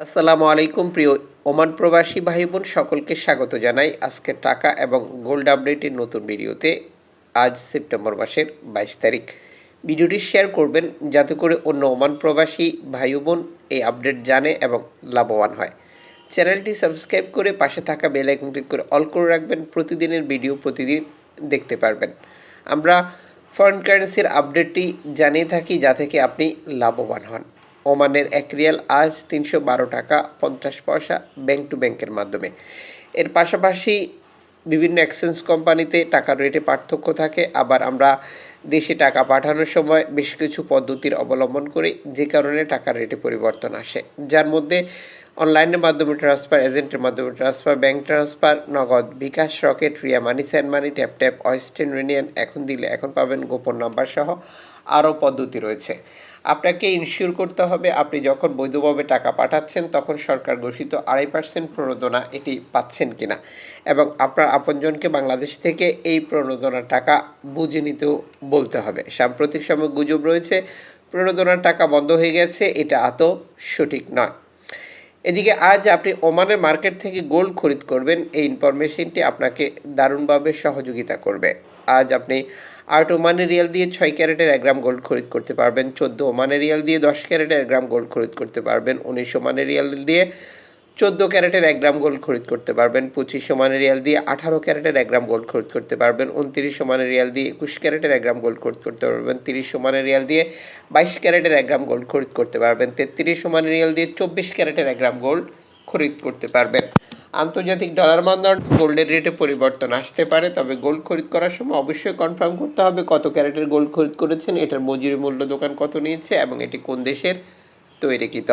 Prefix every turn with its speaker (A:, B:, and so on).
A: আসসালামু আলাইকুম, প্রিয় ওমান প্রবাসী ভাই বোন সকলকে স্বাগত জানাই আজকে টাকা এবং গোল্ড আপডেটের নতুন ভিডিওতে। আজ সেপ্টেম্বর মাসের বাইশ তারিখ। ভিডিওটি শেয়ার করবেন যাতে করে অন্য ওমান প্রবাসী ভাই বোন এই আপডেট জানে এবং লাভবান হয়। চ্যানেলটি সাবস্ক্রাইব করে পাশে থাকা বেল আইকন ক্লিক করে অল করে রাখবেন। প্রতিদিনের ভিডিও প্রতিদিন দেখতে পারবেন। আমরা ফরেন কারেন্সির আপডেটটি জানিয়ে থাকি যা থেকে আপনি লাভবান হন। ওমানের এক রিয়াল আজ তিনশো বারো টাকা পঞ্চাশ পয়সা ব্যাংক টু ব্যাংকের মাধ্যমে। এর পাশাপাশি বিভিন্ন এক্সচেঞ্জ কোম্পানিতে টাকার রেটে পার্থক্য থাকে। আবার আমরা দেশে টাকা পাঠানোর সময় বেশ কিছু পদ্ধতির অবলম্বন করি, যে কারণে টাকার রেটে পরিবর্তন আসে। যার মধ্যে অনলাইনের মাধ্যমে ট্রান্সফার এজেন্টের মাধ্যমে transfer, bank transfer, Nagad, bKash, Rocket, Ria money send money, tap tap Western Union এখন দিলে এখন পাবেন গোপন নাম্বার সহ আরও পদ্ধতি রয়েছে। আপনাকে ইনশিওর করতে হবে, আপনি যখন বৈধভাবে টাকা পাঠাচ্ছেন তখন সরকার ঘোষিত আড়াই পার্সেন্ট প্রণোদনা এটি পাচ্ছেন কিনা এবং আপনার আপনজনকে বাংলাদেশ থেকে এই প্রণোদনার টাকা বুঝে নিতেও বলতে হবে। সাম্প্রতিক সময় গুজব রয়েছে, প্রণোদনার টাকা বন্ধ হয়ে গেছে, এটা এত সঠিক নয়। এদিকে আজ আপনি ওমানের মার্কেট থেকে গোল্ড খরিদ করবেন। এই ইনফরমেশনটি আপনাকে দারুণভাবে সহযোগিতা করবে। আজ আপনি আট ওমানের রিয়াল দিয়ে ছয় ক্যারেটের এক গ্রাম গোল্ড খরিদ করতে পারবেন। চোদ্দ ওমানের রিয়াল দিয়ে দশ ক্যারেটের এক গ্রাম গোল্ড খরিদ করতে পারবেন। উনিশ ওমানের রিয়াল দিয়ে চোদ্দ ক্যারেটের এক গ্রাম গোল্ড খরিদ করতে পারবেন, পঁচিশ সমানের রিয়াল দিয়ে আঠারো ক্যারেটের এক গ্রাম গোল্ড খরিদ করতে পারবেন, উনত্রিশ সমানের রিয়াল দিয়ে একুশ ক্যারেটের এক গ্রাম গোল্ড খরিদ করতে পারবেন, তিরিশ সমানের রিয়াল দিয়ে বাইশ ক্যারেটের এক গ্রাম গোল্ড খরিদ করতে পারবেন, তেত্রিশ সমানের রিয়াল দিয়ে চব্বিশ ক্যারেটের এক গ্রাম গোল্ড খরিদ করতে পারবেন। আন্তর্জাতিক ডলার মানদণ্ড গোল্ডের রেটে পরিবর্তন আসতে পারে, তবে গোল্ড খরিদ করার সময় অবশ্যই কনফার্ম করতে হবে কত ক্যারেটের গোল্ড খরিদ করেছেন, এটার মজুরি মূল্য দোকান কত নিয়েছে এবং এটি কোন দেশের তৈরিকৃত।